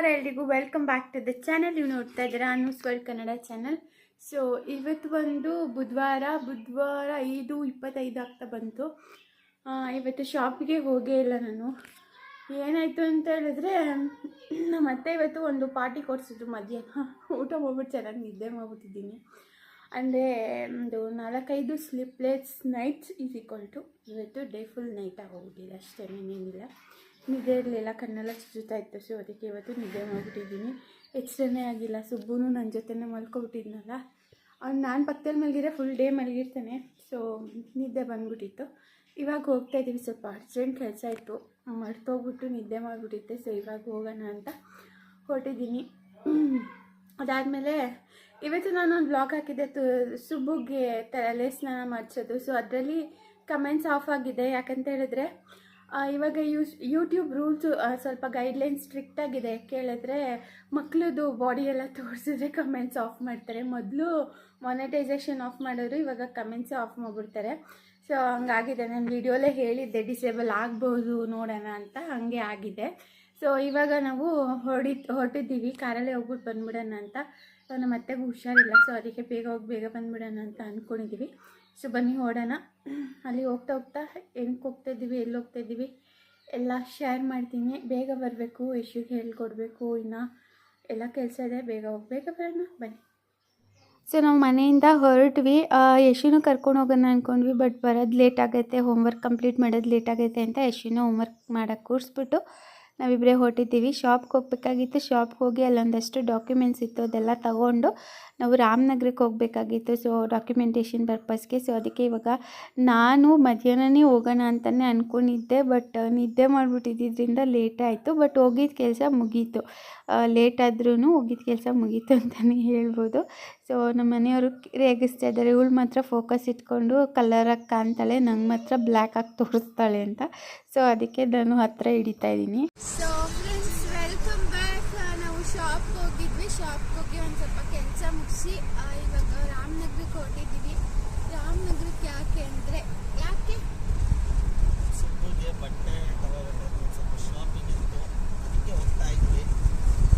ನಮಸ್ಕಾರ ಎಲ್ರಿಗೂ. Welcome back to the channel ನೀವು ನೋಡ್ತಾ ಇದ್ದೀರಾ news world Kannada channel so ಇವತ್ತು ಒಂದು ಬುಧವಾರ ಬುಧವಾರ ಐದು ಇಪ್ಪತ್ತೈದು ಆಗ್ತಾ ಬಂತು. ಇವತ್ತು ಶಾಪಿಗೆ ಹೋಗೇ ಇಲ್ಲ ನಾನು. ಏನಾಯಿತು ಅಂತ ಹೇಳಿದ್ರೆ, ನಮ್ಮ ಅತ್ತೆ ಇವತ್ತು ಒಂದು ಪಾರ್ಟಿ ಕೊಡಿಸಿದ್ರು ಮಧ್ಯಾಹ್ನ. ಊಟ ಮಾಡ್ಬಿಟ್ಟು ಚೆನ್ನಾಗಿ ನಿದ್ದೆ ಮಾಡ್ಬಿಟ್ಟಿದ್ದೀನಿ. ಅಂದರೆ, ಒಂದು ನಾಲ್ಕೈದು sleepless nights is equal to ಇವತ್ತು ಡೇ ಫುಲ್ ನೈಟ್ ಆಗೋಗ್ಬಿಟ್ಟಿದೆ ಅಷ್ಟೇ, ಇನ್ನೇನಿಲ್ಲ. ನಿದ್ದೆ ಇರಲಿಲ್ಲ, ಕಣ್ಣೆಲ್ಲ ಚುಚ್ಚುತ್ತಾ ಇತ್ತು. ಸೊ ಅದಕ್ಕೆ ಇವತ್ತು ನಿದ್ದೆ ಮಾಡಿಬಿಟ್ಟಿದ್ದೀನಿ. ಎಚ್ಚರನೇ ಆಗಿಲ್ಲ. ಸುಬ್ಬೂ ನನ್ನ ಜೊತೆನೇ ಮಲ್ಕೊಬಿಟ್ಟಿದ್ನಲ್ಲ. ಅವ್ನು ನಾನು ಪಕ್ಕದಲ್ಲಿ ಮಲಗಿದ್ರೆ ಫುಲ್ ಡೇ ಮಲಗಿರ್ತಾನೆ. ಸೊ ನಿದ್ದೆ ಬಂದ್ಬಿಟ್ಟಿತ್ತು. ಇವಾಗ ಹೋಗ್ತಾ ಇದ್ದೀವಿ ಸ್ವಲ್ಪ ಅರ್ಜೆಂಟ್ ಕೆಲಸ ಇತ್ತು. ಮರ್ತೋಗ್ಬಿಟ್ಟು ನಿದ್ದೆ ಮಾಡಿಬಿಟ್ಟಿದ್ದೆ. ಸೊ ಇವಾಗ ಹೋಗೋಣ ಅಂತ ಹೊರಟಿದ್ದೀನಿ. ಅದಾದಮೇಲೆ ಇವತ್ತು ನಾನು ಒಂದು ಬ್ಲಾಗ್ ಹಾಕಿದ್ದೆ. ತು, ಸುಬ್ಬುಗೆ ತಲೆ ಸ್ನಾನ ಮಾಡಿಸೋದು. ಸೊ ಅದರಲ್ಲಿ ಕಮೆಂಟ್ಸ್ ಆಫ್ ಆಗಿದೆ. ಯಾಕಂತ ಹೇಳಿದ್ರೆ ಇವಾಗ ಯೂಸ್ ಯೂಟ್ಯೂಬ್ ರೂಲ್ಸು ಸ್ವಲ್ಪ ಗೈಡ್ಲೈನ್ ಸ್ಟ್ರಿಕ್ಟ್ ಆಗಿದೆ. ಕೇಳಿದ್ರೆ ಮಕ್ಕಳದು ಬಾಡಿ ಎಲ್ಲ ತೋರಿಸಿದ್ರೆ ಕಮೆಂಟ್ಸ್ ಆಫ್ ಮಾಡ್ತಾರೆ. ಮೊದಲು ಮಾನಿಟೈಸೇಷನ್ ಆಫ್ ಮಾಡಿದ್ರು, ಇವಾಗ ಕಮೆಂಟ್ಸೇ ಆಫ್ ಮಾಡಿಬಿಡ್ತಾರೆ. ಸೊ ಹಂಗಾಗಿದೆ. ನಾನು ವಿಡಿಯೋಲೇ ಹೇಳಿದ್ದೆ ಡಿಸೇಬಲ್ ಆಗ್ಬೋದು, ನೋಡೋಣ ಅಂತ ಹಾಗೆ ಆಗಿದೆ. ಸೊ ಇವಾಗ ನಾವು ಹೊಡಿ ಹೊರಟಿದ್ದೀವಿ. ಕಾರಲ್ಲೇ ಹೋಗ್ಬಿಟ್ಟು ಬಂದ್ಬಿಡೋಣ ಅಂತ. ಸೊ ನಮ್ಮ ಅತ್ತೆಗೂ ಹುಷಾರಿಲ್ಲ. ಸೊ ಅದಕ್ಕೆ ಬೇಗ ಹೋಗಿ ಬೇಗ ಬಂದ್ಬಿಡೋಣ ಅಂತ ಅಂದ್ಕೊಂಡಿದ್ದೀವಿ ಸೊ ಬನ್ನಿ ಓಡೋಣ. ಅಲ್ಲಿ ಹೋಗ್ತಾ ಹೋಗ್ತಾ ಹೆಂಗೆ ಹೋಗ್ತಾ ಇದ್ದೀವಿ, ಎಲ್ಲಿ ಹೋಗ್ತಾ ಇದ್ದೀವಿ ಎಲ್ಲ ಶೇರ್ ಮಾಡ್ತೀನಿ. ಬೇಗ ಬರಬೇಕು, ಯಶಿಗೆ ಹೇಳ್ಕೊಡ್ಬೇಕು, ಇನ್ನು ಎಲ್ಲ ಕೆಲಸ ಇದೆ, ಬೇಗ ಹೋಗಿ, ಬೇಗ ಬರೋಣ, ಬನ್ನಿ. ಸೊ ನಾವು ಮನೆಯಿಂದ ಹೊರಟ್ವಿ. ಯಶುನು ಕರ್ಕೊಂಡು ಹೋಗೋಣ ಅಂದ್ಕೊಂಡ್ವಿ ಬಟ್ ಬರೋದು ಲೇಟ್ ಆಗೈತೆ ಹೋಮ್ವರ್ಕ್ ಕಂಪ್ಲೀಟ್ ಮಾಡೋದು ಲೇಟ್ ಆಗೈತೆ ಅಂತ ಯಶುನ ಹೋಮ್ವರ್ಕ್ ಮಾಡೋಕ್ಕೆ ಕೂರಿಸ್ಬಿಟ್ಟು ನಾವಿಬ್ಬರೇ ಹೊರಟಿದ್ದೀವಿ. ಶಾಪ್ಗೆ ಹೋಗ್ಬೇಕಾಗಿತ್ತು. ಶಾಪ್ಗೆ ಹೋಗಿ ಅಲ್ಲೊಂದಷ್ಟು ಡಾಕ್ಯುಮೆಂಟ್ಸ್ ಇತ್ತು. ಅದೆಲ್ಲ ತಗೊಂಡು ನಾವು ರಾಮನಗರಕ್ಕೆ ಹೋಗಬೇಕಾಗಿತ್ತು. ಸೊ ಡಾಕ್ಯುಮೆಂಟೇಷನ್ ಪರ್ಪಸ್ಗೆ ಸೊ ಅದಕ್ಕೆ ಇವಾಗ ನಾನು ಮಧ್ಯಾಹ್ನನೇ ಹೋಗೋಣ ಅಂತಲೇ ಅಂದ್ಕೊಂಡಿದ್ದೆ ಬಟ್ ನಿದ್ದೆ ಮಾಡಿಬಿಟ್ಟಿದ್ದರಿಂದ ಲೇಟ್ ಆಯಿತು. ಬಟ್ ಹೋಗಿದ್ದ ಕೆಲಸ ಮುಗೀತು. ಲೇಟ್ ಆದ್ರೂ ಹೋಗಿದ್ದ ಕೆಲಸ ಮುಗೀತು ಅಂತಲೇ ಹೇಳ್ಬೋದು. ಸೊ ನಮ್ಮ ಮನೆಯವರು ರೇಗಿಸ್ತಾ ಇದ್ದಾರೆ. ಇವಳು ಮಾತ್ರ ಫೋಕಸ್ ಇಟ್ಕೊಂಡು ಕಲರಾಗಿ ಕಾಣ್ತಾಳೆ. ನಂಗೆ ಮಾತ್ರ ಬ್ಲ್ಯಾಕ್ ಆಗಿ ತೋರಿಸ್ತಾಳೆ ಅಂತ. ಸೊ ಅದಕ್ಕೆ ನಾನು ಹತ್ತಿರ ಹಿಡಿತಾ ಇದ್ದೀನಿ ಫ್ರೆಂಡ್ಸ್ ವೆಲ್ಕಮ್ ಬ್ಯಾಕ್ ನಾವು ಶಾಪ್ಗೆ ಹೋಗಿದ್ವಿ ಶಾಪ್ಗೆ ಹೋಗಿ ಒಂದು ಸ್ವಲ್ಪ ಕೆಲಸ ಮುಗಿಸಿ ಇವಾಗ ರಾಮನಗರಕ್ಕೆ ಹೊರಟಿದ್ದೀವಿ ರಾಮನಗರಕ್ಕೆ ಯಾಕೆ ಅಂದರೆ ಯಾಕೆ ಸುಬ್ಬುಗೆ ಬಟ್ಟೆ ತಗೋಬೇಕು ಸ್ವಲ್ಪ ಶಾಪಿಂಗ್ ಇತ್ತು ಅದಕ್ಕೆ ಹೋಗ್ತಾ ಇದ್ವಿ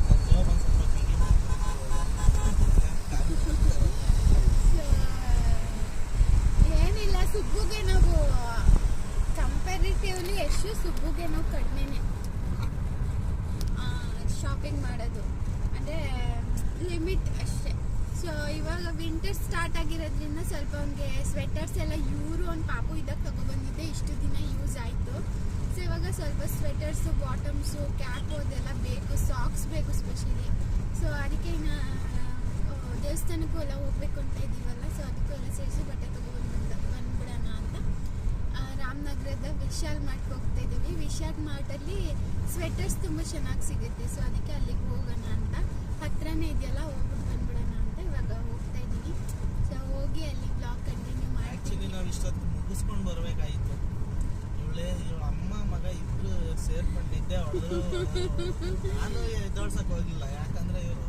ನನ್ನ ಜಾಬ್ ಒಂದು ಸ್ವಲ್ಪ ಬಿಗಿ ಏನಿಲ್ಲ ಸುಬ್ಬುಗೆ ನಾವು ಕಂಪ್ಯಾರಿಟಿವ್ಲಿ ಎಷ್ಟು ಸುಬ್ಬುಗೆ ನಾವು ಕಡಿಮೆನೆ ಶಾಪಿಂಗ್ ಮಾಡೋದು ಅಂದರೆ ಲಿಮಿಟ್ ಅಷ್ಟೇ ಸೊ ಇವಾಗ ವಿಂಟರ್ ಸ್ಟಾರ್ಟ್ ಆಗಿರೋದ್ರಿಂದ ಸ್ವಲ್ಪ ಅವ್ನಿಗೆ ಸ್ವೆಟರ್ಸ್ ಎಲ್ಲ, ಇವರು ಒಂದು ಪಾಪು ಇದಕ್ಕೆ ತಗೊಬಂದಿದ್ದೆ ಇಷ್ಟು ದಿನ ಯೂಸ್ ಆಯಿತು. ಸೊ ಇವಾಗ ಸ್ವಲ್ಪ ಸ್ವೆಟರ್ಸು ಬಾಟಮ್ಸು ಕ್ಯಾಪು ಅದೆಲ್ಲ ಬೇಕು ಸಾಕ್ಸ್ ಬೇಕು ಸ್ಪೆಷಲಿ ಸೊ ಅದಕ್ಕೆ ಇನ್ನು ದೇವಸ್ಥಾನಕ್ಕೂ ಎಲ್ಲ ಹೋಗ್ಬೇಕು ಅಂತ ಇದ್ದೀವಲ್ಲ ಸೊ ಅದಕ್ಕೂ ಎಲ್ಲ ಸೇರಿಸಿ ಬಟ್ಟೆ ತಗೊಬಂದು ಬಂದ್ಬಿಡೋಣ ಅಂತ. ರಾಮನಗರದ ವಿಶಾಲ್ ಮಾರ್ಟ್ಗೆ ಹೋಗ್ತಾ ಇದ್ದೀವಿ. ವಿಶಾಲ್ ಮಾರ್ಟಲ್ಲಿ ಸ್ವೆಟರ್ಸ್ ತುಂಬ ಚೆನ್ನಾಗಿ ಸಿಗುತ್ತೆ. ಸೊ ಅದಕ್ಕೆ ಅಲ್ಲಿಗೆ ಹೋಗೋಣ ಅಂತ. ಹತ್ರನೇ ಇದೆಯಲ್ಲ ಹೋಗ್ಬಿಟ್ಟು ಬಂದ್ಬಿಡೋಣ ಅಂತ ಇವಾಗ ಹೋಗ್ತಾ ಇದ್ದೀವಿ ಸೊ ಹೋಗಿ ಅಲ್ಲಿ ಬ್ಲಾಗ್ ಕಂಟಿನ್ಯೂ ಆ್ಯಕ್ಚುಲಿ ಮಾಡ್ತೀನಿ ನಾವು ಇಷ್ಟೊತ್ತು ಮುಗಿಸ್ಕೊಂಡು ಬರಬೇಕಾಗಿತ್ತು ಇವಳೇ ಇವಳ ಅಮ್ಮ ಮಗ ಇಬ್ರು ಸೇರ್ಕೊಂಡಿದ್ದೆ. ಅವಳು ನಾನು ಎದ್ದೋಳ್ಸಕ್ ಹೋಗಿಲ್ಲ. ಯಾಕಂದ್ರೆ ಇವರು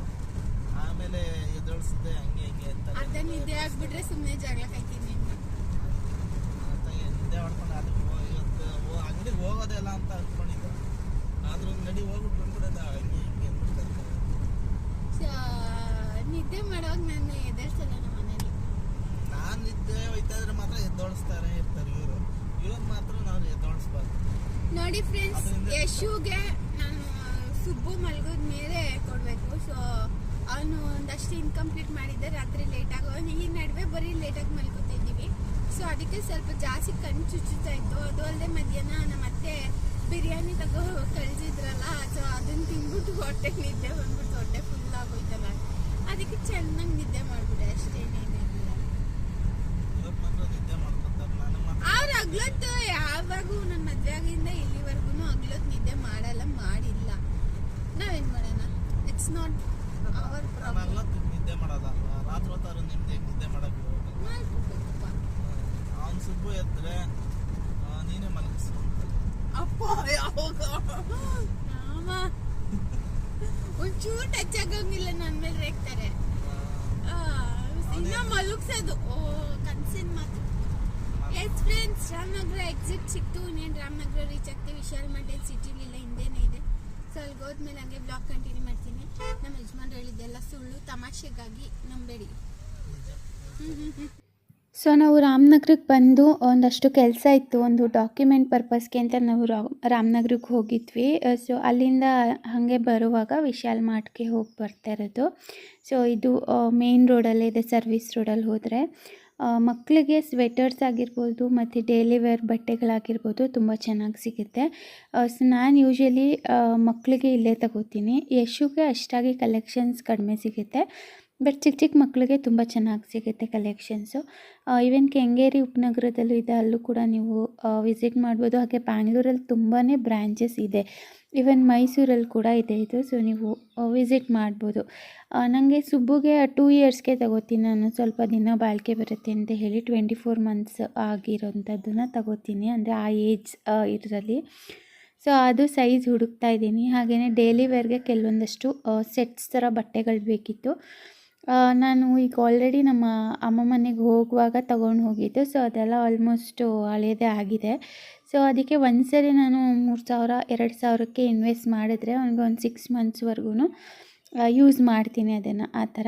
ಆಮೇಲೆ ಎದ್ದೋಳ್ಸಿದ್ದೆ ಹಂಗೆ ಹಿಂಗೆ ಅಂತ. ಅರ್ಧ ನಿದ್ದೆ ಆಗ್ಬಿಟ್ರೆ ಸುಮ್ಮನೆ ಜಗಳ ಕಾಯ್ತೀನಿ ಅಂತ. ನಿದ್ದೆ ಹೊಡ್ಕೊಂಡು ಅದಕ್ಕೆ ಹೋ- ಇವತ್ತು ಅಂಗಡಿಗೆ ಹೋಗೋದಿಲ್ಲ ಅಂತ ಅನ್ಕೊಂಡಿದ್ದೆ ಆದ್ರೂ ನಡಿ ಹೋಗ್ಬಿಟ್ಟು ಬಂದ್ಬಿಡೋದ ಹಂಗೆ ಹಿಂಗೆ ಅಂದ್ಬಿಟ್ಟು ನಿದ್ದೆ ಮಾಡೋವಾಗ ನಾನು ಎದುರಿಸಲ್ಲ ಹೋಯ್ತಾ ಇದ್ರೆ ಮಾತ್ರ ಎದ್ದೋಳಿಸ್ತಾರೆ ಇರ್ತಾರೆ ಇವರು. ಮಾತ್ರ ನಾವು ಎದ್ದೋಳಿಸ್ಬಾರ್ದು. ನೋಡಿ ಫ್ರೆಂಡ್ಸ್ ಯಶುಗೆ ನಾನು ಸುಬ್ಬು ಮಲಗೋದ ಮೇಲೆ ಕೊಡಬೇಕು. ಸೊ ಅವನು ಒಂದಷ್ಟು ಇನ್ಕಂಪ್ಲೀಟ್ ಮಾಡಿದ್ದೆ ರಾತ್ರಿ ಲೇಟ್ ಆಗೋ ಈ ನಡುವೆ ಬರೀ ಲೇಟಾಗಿ ಮಲ್ಕೋತಿದ್ದೀವಿ. ಸೊ ಅದಕ್ಕೆ ಸ್ವಲ್ಪ ಜಾಸ್ತಿ ಕಣ್ಣು ಚುಚ್ಚುತ್ತಾ ಇತ್ತು. ಅದು ಅಲ್ಲದೆ ಮಧ್ಯಾಹ್ನ ನಮ್ಮ ಅತ್ತೆ ಬಿರಿಯಾನಿ ತಗೋ ಕಳ್ಸಿದ್ರಲ್ಲ ಸೊ ಅದನ್ನ ತಿಂದ್ಬಿಟ್ಟು ಹೊಟ್ಟೆಗೆ ನಿದ್ದೆ ಬಂದ್ಬಿಟ್ಟು ಹೊಟ್ಟೆ ಫುಲ್ ಆಗೋಯ್ತಲ್ಲ. ಅದಕ್ಕೆ ಚೆನ್ನಾಗಿ ನಿದ್ದೆ ಮಾಡಿಬಿಟ್ಟೆ ಅಷ್ಟೇನೇನಿಲ್ಲ ಇವ್ರು ಮಾತ್ರ ನಿದ್ದೆ ಮಾಡ್ಕೊತಾರೆ ನಾನು ಹಗ್ಲೊತ್ತು ಯಾವಾಗೂ ನನ್ನ ಮದ್ವೆ ಆಗಿಂದ ಇಲ್ಲಿವರೆಗೂ ಹಗ್ಲೊತ್ತು ನಿದ್ದೆ ಮಾಡಲ್ಲ ಮಾಡಿಲ್ಲ. ನಾವೇನ್ ಮಾಡೋಣ? ಇಟ್ಸ್ ನಾಟ್ ಅವರ್ ಪ್ರಾಬ್ಲಮ್ ನಿದ್ದೆ ಮಾಡೋದಲ್ಲ ರಾತ್ರಿ ಹೊತ್ತಾರು ನಿಮ್ದೆ ನಿದ್ದೆ ಹೋಗಲ್ಲ ಅವ್ನು ಸುಬ್ಬು ಎದ್ರೆ ನೀನೇ ಮಲಗಿಸು ಅಪ್ಪ ಯಾವಾಗ ರಾಮ. ಒಂಚೂರು ಟಚ್ ಆಗಂಗಿಲ್ಲ ನನ್ನ ಮೇಲೆ ರೇಗ್ತಾರೆ. ಇನ್ನ ಮಲಗ್ಸೋದು. ಓ ಕನ್ಸಿನ ಮಾತು ಎಸ್ ಫ್ರೆಂಡ್ಸ್ ರಾಮನಗರ ಎಕ್ಸಿಟ್ ಸಿಕ್ತು, ಇನ್ನೇನು ರಾಮನಗರ ರೀಚ್ ಆಗ್ತೀವಿ. ವಿಶಾಲ್ ಮಠದ ಸಿಟಿಲಿಲ್ಲ ಹಿಂದೆನೇ ಇದೆ. ಸೊ ಅಲ್ಲಿಗೆ ಹೋದ್ಮೇಲೆ ಹಂಗೆ ಬ್ಲಾಗ್ ಕಂಟಿನ್ಯೂ ಮಾಡ್ತೀನಿ. ನಮ್ಮ ಯಜಮಾನ್ರು ಹೇಳಿದ್ದೆಲ್ಲ ಸುಳ್ಳು, ತಮಾಷೆಗಾಗಿ ನಂಬೇಡಿ. ಸೊ ನಾವು ರಾಮನಗರಕ್ಕೆ ಬಂದು ಒಂದಷ್ಟು ಕೆಲಸ ಇತ್ತು, ಒಂದು ಡಾಕ್ಯುಮೆಂಟ್ ಪರ್ಪಸ್ಗೆ ಅಂತ ನಾವು ರಾಮನಗರಕ್ಕೆ ಹೋಗಿದ್ವಿ. ಸೊ ಅಲ್ಲಿಂದ ಹಾಗೆ ಬರುವಾಗ ವಿಶಾಲ್ ಮಾರ್ಟ್ಗೆ ಹೋಗಿ ಬರ್ತಾ ಇರೋದು. ಸೊ ಇದು ಮೇನ್ ರೋಡಲ್ಲೇ ಇದೆ ಸರ್ವಿಸ್ ರೋಡಲ್ಲಿ ಹೋದರೆ. ಮಕ್ಕಳಿಗೆ ಸ್ವೆಟರ್ಸ್ ಆಗಿರ್ಬೋದು ಮತ್ತು ಡೈಲಿ ವೇರ್ ಬಟ್ಟೆಗಳಾಗಿರ್ಬೋದು ತುಂಬ ಚೆನ್ನಾಗಿ ಸಿಗುತ್ತೆ. ಸೊ ನಾನು ಯೂಶ್ವಲಿ ಮಕ್ಕಳಿಗೆ ಇಲ್ಲೇ ತಗೋತೀನಿ. ಯಶುಗೆ ಅಷ್ಟಾಗಿ ಕಲೆಕ್ಷನ್ಸ್ ಕಡಿಮೆ ಸಿಗುತ್ತೆ. ಬಟ್ ಚಿಕ್ಕ ಚಿಕ್ಕ ಮಕ್ಕಳಿಗೆ ತುಂಬ ಚೆನ್ನಾಗಿ ಸಿಗುತ್ತೆ ಕಲೆಕ್ಷನ್ಸು ಈವನ್ ಕೆಂಗೇರಿ ಉಪನಗರದಲ್ಲೂ ಇದೆ, ಅಲ್ಲೂ ಕೂಡ ನೀವು ವಿಸಿಟ್ ಮಾಡ್ಬೋದು. ಹಾಗೆ ಬ್ಯಾಂಗ್ಳೂರಲ್ಲಿ ತುಂಬಾ ಬ್ರ್ಯಾಂಚಸ್ ಇದೆ. ಈವನ್ ಮೈಸೂರಲ್ಲಿ ಕೂಡ ಇದೆ ಇದು ಸೊ ನೀವು ವಿಸಿಟ್ ಮಾಡ್ಬೋದು. ನನಗೆ ಸುಬ್ಬುಗೆ ಟೂ ಇಯರ್ಸ್ಗೆ ತಗೋತೀನಿ. ನಾನು ಸ್ವಲ್ಪ ದಿನ ಬಾಳಿಕೆ ಬರುತ್ತೆ ಅಂತ ಹೇಳಿ ಟ್ವೆಂಟಿ ಫೋರ್ ಮಂತ್ಸ್ ಆಗಿರೋಂಥದ್ದನ್ನ ತಗೋತೀನಿ. ಅಂದರೆ ಆ ಏಜ್ ಇದರಲ್ಲಿ ಸೊ ಅದು ಸೈಜ್ ಹುಡುಕ್ತಾ ಇದ್ದೀನಿ. ಹಾಗೆಯೇ ಡೇಲಿ ವೇರ್ಗೆ ಕೆಲವೊಂದಷ್ಟು ಸೆಟ್ಸ್ ಥರ ಬಟ್ಟೆಗಳು ಬೇಕಿತ್ತು. ನಾನು ಈಗ ಆಲ್ರೆಡಿ ನಮ್ಮ ಅಮ್ಮ ಮನೆಗೆ ಹೋಗುವಾಗ ತಗೊಂಡು ಹೋಗಿದ್ದು. ಸೊ ಅದೆಲ್ಲ ಆಲ್ಮೋಸ್ಟು ಹಳೇದೇ ಆಗಿದೆ. ಸೊ ಅದಕ್ಕೆ ಒಂದು ಸರಿ ನಾನು ಮೂರು ಸಾವಿರ, ಎರಡು ಸಾವಿರಕ್ಕೆ ಇನ್ವೆಸ್ಟ್ ಮಾಡಿದ್ರೆ ಅವ್ನಿಗೆ ಒಂದು ಸಿಕ್ಸ್ ಮಂತ್ಸ್ವರೆಗೂ ಯೂಸ್ ಮಾಡ್ತೀನಿ ಅದನ್ನು, ಆ ಥರ.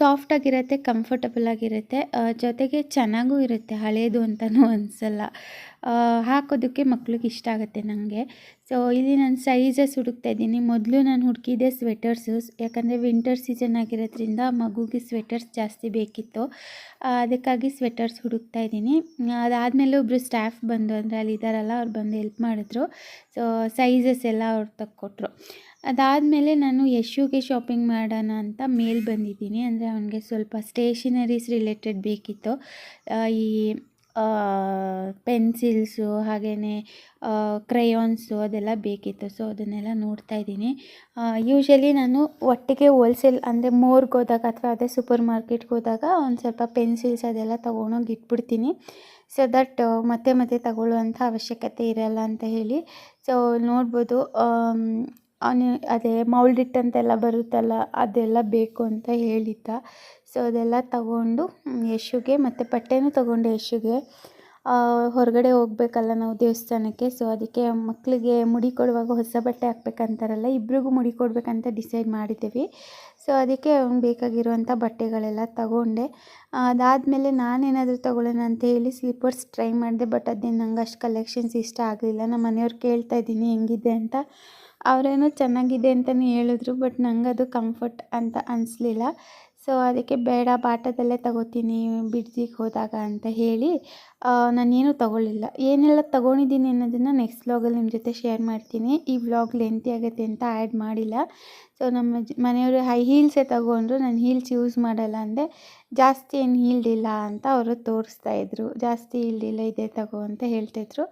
ಸಾಫ್ಟಾಗಿರುತ್ತೆ ಕಂಫರ್ಟಬಲ್ ಆಗಿರುತ್ತೆ ಜೊತೆಗೆ ಚೆನ್ನಾಗೂ ಇರುತ್ತೆ, ಹಳೇದು ಅಂತಲೂ ಅನಿಸಲ್ಲ. ಹಾಕೋದಕ್ಕೆ ಮಕ್ಳಿಗೆ ಇಷ್ಟ ಆಗುತ್ತೆ ನನಗೆ ಸೊ ಇಲ್ಲಿ ನಾನು ಸೈಜಸ್ ಹುಡುಕ್ತಾ ಇದ್ದೀನಿ. ಮೊದಲು ನಾನು ಹುಡುಕಿದ್ದೆ ಸ್ವೆಟರ್ಸು ಯಾಕಂದರೆ ವಿಂಟರ್ ಸೀಸನ್ ಆಗಿರೋದ್ರಿಂದ ಮಗುಗೆ ಸ್ವೆಟರ್ಸ್ ಜಾಸ್ತಿ ಬೇಕಿತ್ತು. ಅದಕ್ಕಾಗಿ ಸ್ವೆಟರ್ಸ್ ಹುಡುಕ್ತಾ ಇದ್ದೀನಿ. ಅದಾದಮೇಲೆ ಒಬ್ಬರು ಸ್ಟಾಫ್ ಬಂದು, ಅಂದರೆ ಅಲ್ಲಿ ಇದ್ದಾರಲ್ಲ, ಅವ್ರು ಬಂದು ಹೆಲ್ಪ್ ಮಾಡಿದ್ರು. ಸೊ ಸೈಜಸ್ ಎಲ್ಲ ಅವ್ರು ತಕ್ಕೊಟ್ರು. ಅದಾದಮೇಲೆ ನಾನು ಯಶುಗೆ ಶಾಪಿಂಗ್ ಮಾಡೋಣ ಅಂತ ಮೇಲ್ ಬಂದಿದ್ದೀನಿ. ಅಂದರೆ ಅವನಿಗೆ ಸ್ವಲ್ಪ ಸ್ಟೇಷನರೀಸ್ ರಿಲೇಟೆಡ್ ಬೇಕಿತ್ತು. ಈ ಪೆನ್ಸಿಲ್ಸು ಹಾಗೆಯೇ ಕ್ರಯಾನ್ಸು ಅದೆಲ್ಲ ಬೇಕಿತ್ತು. ಸೊ ಅದನ್ನೆಲ್ಲ ನೋಡ್ತಾ ಇದ್ದೀನಿ. ಯೂಶ್ವಲಿ ನಾನು ಒಟ್ಟಿಗೆ ಹೋಲ್ಸೇಲ್ ಅಂದರೆ ಮೋರ್ಗೆ ಹೋದಾಗ ಅಥವಾ ಅದೇ ಸೂಪರ್ ಮಾರ್ಕೆಟ್ಗೆ ಹೋದಾಗ ಒಂದು ಸ್ವಲ್ಪ ಪೆನ್ಸಿಲ್ಸ್ ಅದೆಲ್ಲ ತೊಗೊಂಡೋಗಿ ಇಟ್ಬಿಡ್ತೀನಿ. ಸೊ ದಟ್ ಮತ್ತೆ ಮತ್ತೆ ತಗೊಳ್ಳುವಂಥ ಅವಶ್ಯಕತೆ ಇರಲ್ಲ ಅಂತ ಹೇಳಿ. ಸೊ ನೋಡ್ಬೋದು ಅದೇ ಮೌಲ್ಡಿಟ್ ಅಂತೆಲ್ಲ ಬರುತ್ತಲ್ಲ, ಅದೆಲ್ಲ ಬೇಕು ಅಂತ ಹೇಳಿದ್ದ. ಸೊ ಅದೆಲ್ಲ ತಗೊಂಡು ಯಶುಗೆ ಮತ್ತು ಬಟ್ಟೆನೂ ತಗೊಂಡೆ ಯಶುಗೆ ಹೊರಗಡೆ ಹೋಗಬೇಕಲ್ಲ ನಾವು ದೇವಸ್ಥಾನಕ್ಕೆ. ಸೊ ಅದಕ್ಕೆ ಮಕ್ಕಳಿಗೆ ಮುಡಿ ಕೊಡುವಾಗ ಹೊಸ ಬಟ್ಟೆ ಹಾಕ್ಬೇಕಂತಾರಲ್ಲ, ಇಬ್ರಿಗೂ ಮುಡಿ ಕೊಡಬೇಕಂತ ಡಿಸೈಡ್ ಮಾಡಿದ್ದೀವಿ. ಸೊ ಅದಕ್ಕೆ ಅವ್ನಿಗೆ ಬೇಕಾಗಿರುವಂಥ ಬಟ್ಟೆಗಳೆಲ್ಲ ತಗೊಂಡೆ. ಅದಾದಮೇಲೆ ನಾನೇನಾದರೂ ತಗೊಳ್ಳೋಣ ಅಂತ ಹೇಳಿ ಸ್ಲೀಪರ್ಸ್ ಟ್ರೈ ಮಾಡಿದೆ ಬಟ್ ಅದೇನು ನಂಗೆ ಅಷ್ಟು ಕಲೆಕ್ಷನ್ಸ್ ಇಷ್ಟ ಆಗಲಿಲ್ಲ. ನಮ್ಮ ಮನೆಯವ್ರು ಕೇಳ್ತಾ ಇದ್ದೀನಿ, ಹೆಂಗಿದೆ ಅಂತ. ಅವರೇನೋ ಚೆನ್ನಾಗಿದೆ ಅಂತಲೇ ಹೇಳಿದ್ರು ಬಟ್ ನಂಗೆ ಅದು ಕಂಫರ್ಟ್ ಅಂತ ಅನಿಸ್ಲಿಲ್ಲ. ಸೊ ಅದಕ್ಕೆ ಬೇಡ, ಬಾಟದಲ್ಲೇ ತಗೋತೀನಿ ಬಿಡ್ಸಿಗೆ ಹೋದಾಗ ಅಂತ ಹೇಳಿ ನಾನೇನು ತಗೊಳ್ಳಿಲ್ಲ. ಏನೆಲ್ಲ ತಗೊಂಡಿದ್ದೀನಿ ಅನ್ನೋದನ್ನು ನೆಕ್ಸ್ಟ್ ವ್ಲಾಗಲ್ಲಿ ನಿಮ್ಮ ಜೊತೆ ಶೇರ್ ಮಾಡ್ತೀನಿ. ಈ ವ್ಲಾಗ್ ಲೆಂತಿ ಆಗುತ್ತೆ ಅಂತ ಆ್ಯಡ್ ಮಾಡಿಲ್ಲ. ಸೊ ನಮ್ಮ ಮನೆಯವರು ಹೈ ಹೀಲ್ಸೇ ತಗೊಂಡ್ರು, ನಾನು ಹೀಲ್ಸ್ ಯೂಸ್ ಮಾಡಲ್ಲ ಅಂದೆ, ಜಾಸ್ತಿ ಏನು ಹೀಲ್ಡಿಲ್ಲ ಅಂತ ಅವರು ತೋರಿಸ್ತಾ ಇದ್ರು. ಜಾಸ್ತಿ ಹೀಲ್ಡಿಲ್ಲ ಇದೇ ತಗೋ ಅಂತ ಹೇಳ್ತಾಯಿದ್ರು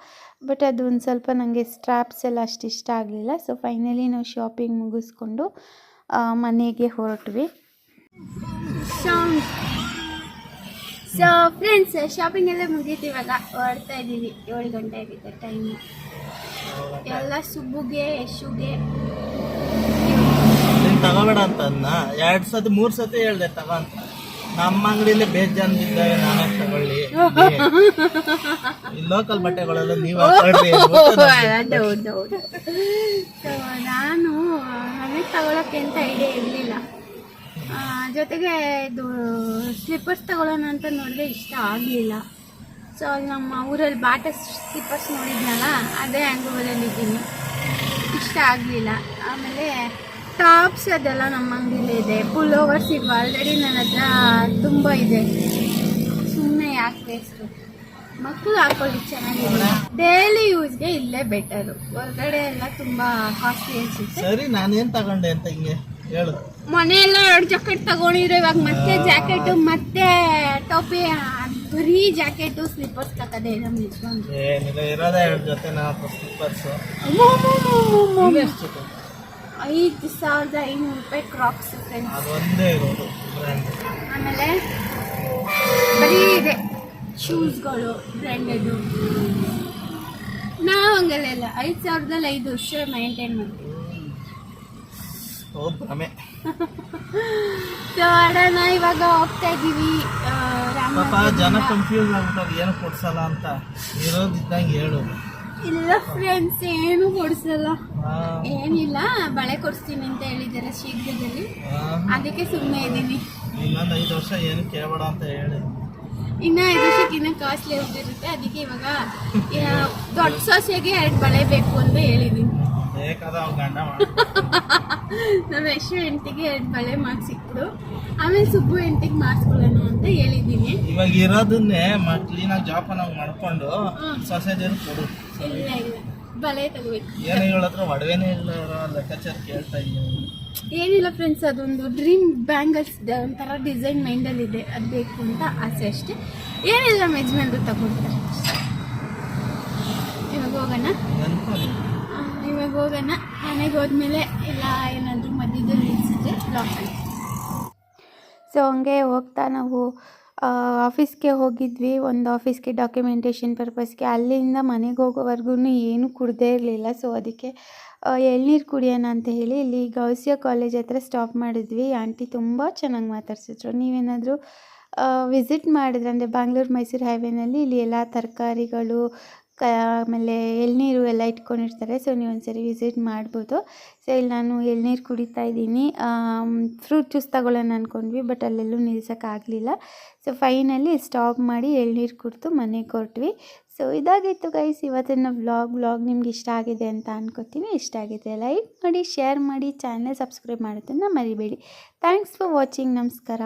ಬಟ್ ಅದು ಒಂದು ಸ್ವಲ್ಪ ನನಗೆ ಸ್ಟ್ರಾಪ್ಸ್ ಎಲ್ಲ ಅಷ್ಟು ಇಷ್ಟ ಆಗಲಿಲ್ಲ. ಸೊ ಫೈನಲಿ ನಾವು ಶಾಪಿಂಗ್ ಮುಗಿಸ್ಕೊಂಡು ಮನೆಗೆ ಹೊರಟ್ವಿ. ಸೊ ಫ್ರೆಂಡ್ಸ್ ಶಾಪಿಂಗ್ ಎಲ್ಲ ಮುಗೀತು ಇವಾಗ. ಹೊರಡ್ತಾ ಇದ್ದೀವಿ. ಏಳು ಗಂಟೆ ಆಗಿದೆ ಟೈಮು ಎಲ್ಲ ಸುಬ್ಬುಗೆ ಯಶುಗೆ. ನೀನ್ ತಗೋಬೇಡ ಅಂತ ಅದನ್ನ ಎರಡು ಸತಿ ಮೂರ್ ಸತಿ ಹೇಳ್ದೆ ತಗೋ ಅಂತ. ನಮ್ಮ ಅಂಗಡಿಯಲ್ಲಿ ಬೇಜಾನ್ ಇದ್ದಾವೆ ನಾನೇ ತಗೊಳ್ಳಿ. ಲೋಕಲ್ ಬಟ್ಟೆಗಳೆಲ್ಲ ನೀವು ಹಾಕೊಳ್ರಿ ಹೌದೌದು ಸೊ ನಾನು ಹಣೆ ತಗೊಳಕ್ಕೆ ಅಂತ ಐಡಿಯಾ ಇರಲಿಲ್ಲ. ಜೊತೆಗೆ ಇದು ಸ್ಲಿಪ್ಪರ್ಸ್ ತಗೊಳ್ಳೋಣ ಅಂತ ನೋಡಿದ್ರೆ ಇಷ್ಟ ಆಗಲಿಲ್ಲ. ಸೊ ನಮ್ಮ ಊರಲ್ಲಿ ಬಾಟ ಸ್ಲಿಪ್ಪರ್ಸ್ ನೋಡಿದ್ನಲ್ಲ, ಅದೇ ಇದ್ದೀನಿ. ಇಷ್ಟ ಆಗಲಿಲ್ಲ. ಆಮೇಲೆ ಟಾಪ್ಸ್ ಅದೆಲ್ಲ ನಮ್ಮ ಅಂಗಡಿಲಿ ಇದೆ. ಫುಲ್ ಓವರ್ಸ್ ಇವೆ ಆಲ್ರೆಡಿ ನನ್ನ ಹತ್ರ ತುಂಬ ಇದೆ. ಸುಮ್ಮನೆ ಯಾಕೆ ವೇಸ್ಟು ಮಕ್ಕಳು ಹಾಕೊಳ್ಳಿ, ಚೆನ್ನಾಗಿಲ್ಲ. ಡೈಲಿ ಯೂಸ್ಗೆ ಇಲ್ಲೇ ಬೆಟರು ಹೊರಗಡೆ ಎಲ್ಲ ತುಂಬ ಕಾಸ್ಟ್ಲಿ ಅನಿಸುತ್ತೆ. ಸರಿ, ನಾನೇನು ತಗೊಂಡೆ ಅಂತ ಹಿಂಗೆ? ಮನೆಯೆಲ್ಲ ಎರಡು ಜಾಕೆಟ್ ತಗೊಂಡಿದ್ರೆ ಇವಾಗ ಮತ್ತೆ ಜಾಕೆಟ್ ಮತ್ತೆ ಟೋಪಿ ಬರೀ ಜಾಕೆಟ್ ಸ್ಲಿಪ್ಪರ್ಸ್ ತಕ್ಕದೆ ನಮ್ಮ ಯಜಮಾನ್ರು ಏನಿಲ್ಲ ಇರೋದೇ ಎರಡು ಜೊತೆ ನಾಲ್ಕು ಸ್ಲಿಪ್ಪರ್ಸ್ ಎಷ್ಟು ಐದು ಸಾವಿರದ ಐನೂರು ರೂಪಾಯಿ ಕ್ರಾಕ್ಸ್ ಫ್ರೆಂಡ್ಸ್ ಅದೊಂದೇ ಇರೋದು ಬ್ರ್ಯಾಂಡ್ ಆಮೇಲೆ ಬರೀ ಇದೆ. ಶೂಸ್ಗಳು ಬ್ರ್ಯಾಂಡೆಡು ನಾವು ಹಂಗಲ್ಲ ಐದು ಸಾವಿರದಲ್ಲಿ ಐದು ವರ್ಷ ಮೈಂಟೈನ್ ಮಾಡ್ತೀವಿ. ಭ್ರಮೆ ಸೊ ಅಡೋಣ ಇವಾಗ ಹೋಗ್ತಾ ಇದ್ದೀವಿ ಪಾಪ ಜನ ಕನ್ಫ್ಯೂಸ್ ಆಗ್ಬಿಟ್ಟಾರೆ ಏನು ಕೊಡ್ಸಲ್ಲ ಅಂತ. ಇರೋದಿದ್ದಂಗೆ ಹೇಳು. ಇಲ್ಲ ಫ್ರೆಂಡ್ಸ್ ಏನು ಕೊಡ್ಸಲ್ಲ. ಏನಿಲ್ಲ ಬಳೆ ಕೊಡಿಸ್ತೀನಿ ಅಂತ ಹೇಳಿದ್ದಾರೆ ಶೀಘ್ರದಲ್ಲಿ. ಅದಕ್ಕೆ ಸುಮ್ಮನೆ ಇದ್ದೀನಿ. ಇನ್ನೊಂದು ಐದು ವರ್ಷ ಏನು ಕೇಳಬೇಡ ಅಂತ ಹೇಳಿ. ಇನ್ನ ಐದು ವರ್ಷಕ್ಕೆ ಇನ್ನೂ ಕಾಸ್ಟ್ಲಿ ಹೋಗ್ತಿರುತ್ತೆ ಅದಕ್ಕೆ ಇವಾಗ ದೊಡ್ಡ ಸೊಸೆಗೆ ಎರಡು ಬಳೆ ಬೇಕು ಅಂತ ಹೇಳಿದ್ದೀನಿ. ಬೇಕಾದ ಗಂಡ ನಮ್ಮ ಯಶು ಎಂಟಿಗೆ ಬಳೆ ಮಾಡಿಸಿದ್ರು. ಆಮೇಲೆ ಸುಬ್ಬು ಎಂಟಿಗೆ ಮಾಡಿಸ್ಕೊಳ್ಳೋಣ ಅಂತ ಹೇಳಿದ್ದೀನಿ ಇವಾಗ ಇರೋದನ್ನೇ ಕ್ಲೀನಾಗಿ ನಾವು ಮಾಡ್ಕೊಂಡು ಸೊಸೆ ಸೊಸೈಟಿ ಕೊಡು. ಇಲ್ಲ ಇಲ್ಲ. ಬಳೆ ತಗೋಬೇಕು. ಏನು ಹೇಳತ್ರ ಒಡವೆನೇ ಇಲ್ಲ ಲೆಕ್ಕಾಚಾರ ಕೇಳ್ತಾ ಇದ್ದೀನಿ. ಏನಿಲ್ಲ ಫ್ರೆಂಡ್ಸ್ ಅದೊಂದು ಡ್ರೀಮ್ ಬ್ಯಾಂಗಲ್ಸ್ ಒಂಥರ ಡಿಸೈನ್ ಮೈಂಡಲ್ಲಿದೆ ಅದು ಬೇಕು ಅಂತ ಆಸೆ ಅಷ್ಟೇ. ಏನಿಲ್ಲ ಮೆಜ್ಮೆಂಟ್ ತಗೊಂಡ್ರೆ ತಗೊಳ್ತಾರೆ. ಇವಾಗ ಹೋಗೋಣ. ಹೋಗೋಣ. ಮನೆಗೆ ಹೋದ್ಮೇಲೆ ಎಲ್ಲ ಏನಾದರೂ ಮಧ್ಯದಲ್ಲಿ ನಿಲ್ಸಿದ್ರೆ ಬ್ಲಾಕ್ ಸೊ ಹಂಗೆ ಹೋಗ್ತಾ ನಾವು ಆಫೀಸ್ಗೆ ಹೋಗಿದ್ವಿ. ಒಂದು ಆಫೀಸ್ಗೆ ಡಾಕ್ಯುಮೆಂಟೇಷನ್ ಪರ್ಪಸ್ಗೆ ಅಲ್ಲಿಂದ ಮನೆಗೆ ಹೋಗೋವರೆಗೂ ಏನೂ ಕುಡ್ದೇ ಇರಲಿಲ್ಲ. ಸೊ ಅದಕ್ಕೆ ಎಳ್ನೀರು ಕುಡಿಯೋಣ ಅಂತ ಹೇಳಿ ಇಲ್ಲಿ ಗೌಸಿಯ ಕಾಲೇಜ್ ಹತ್ರ ಸ್ಟಾಪ್ ಮಾಡಿದ್ವಿ. ಆಂಟಿ ತುಂಬ ಚೆನ್ನಾಗಿ ಮಾತಾಡ್ಸಿದ್ರು. ನೀವೇನಾದರೂ ವಿಸಿಟ್ ಮಾಡಿದ್ರೆ ಅಂದರೆ ಬ್ಯಾಂಗ್ಳೂರು ಮೈಸೂರು ಹೈವೇನಲ್ಲಿ ಇಲ್ಲಿ ಎಲ್ಲ ತರಕಾರಿಗಳು ಕ, ಆಮೇಲೆ ಎಳ್ನೀರು ಎಲ್ಲ ಇಟ್ಕೊಂಡಿರ್ತಾರೆ. ಸೊ, ನೀವು ಒಂದ್ಸರಿ ವಿಸಿಟ್ ಮಾಡ್ಬೋದು. ಸೊ, ಇಲ್ಲಿ ನಾನು ಎಳ್ನೀರು ಕುಡಿತಾ ಇದ್ದೀನಿ. ಫ್ರೂಟ್ ಜ್ಯೂಸ್ ತಗೊಳ್ಳೋಣ ಅಂದ್ಕೊಂಡ್ವಿ ಬಟ್ ಅಲ್ಲೆಲ್ಲೂ ನಿಲ್ಸೋಕ್ಕಾಗಲಿಲ್ಲ. ಸೊ, ಫೈನಲಿ ಸ್ಟಾಪ್ ಮಾಡಿ ಎಳ್ನೀರು ಕುಡಿದು ಮನೆಗೆ ಕೊಟ್ವಿ ಸೊ, ಇದಾಗಿತ್ತು ಗೈಸ್, ಇವತ್ತಿನ ವ್ಲಾಗ್. ವ್ಲಾಗ್ ನಿಮ್ಗೆ ಇಷ್ಟ ಆಗಿದೆ ಅಂತ ಅನ್ಕೋತೀನಿ. ಇಷ್ಟ ಆಗಿದೆ ಲೈಕ್ ಮಾಡಿ, ಶೇರ್ ಮಾಡಿ, ಚಾನಲ್ ಸಬ್ಸ್ಕ್ರೈಬ್ ಮಾಡೋದನ್ನು ಮರಿಬೇಡಿ. Thanks for watching. ನಮಸ್ಕಾರ.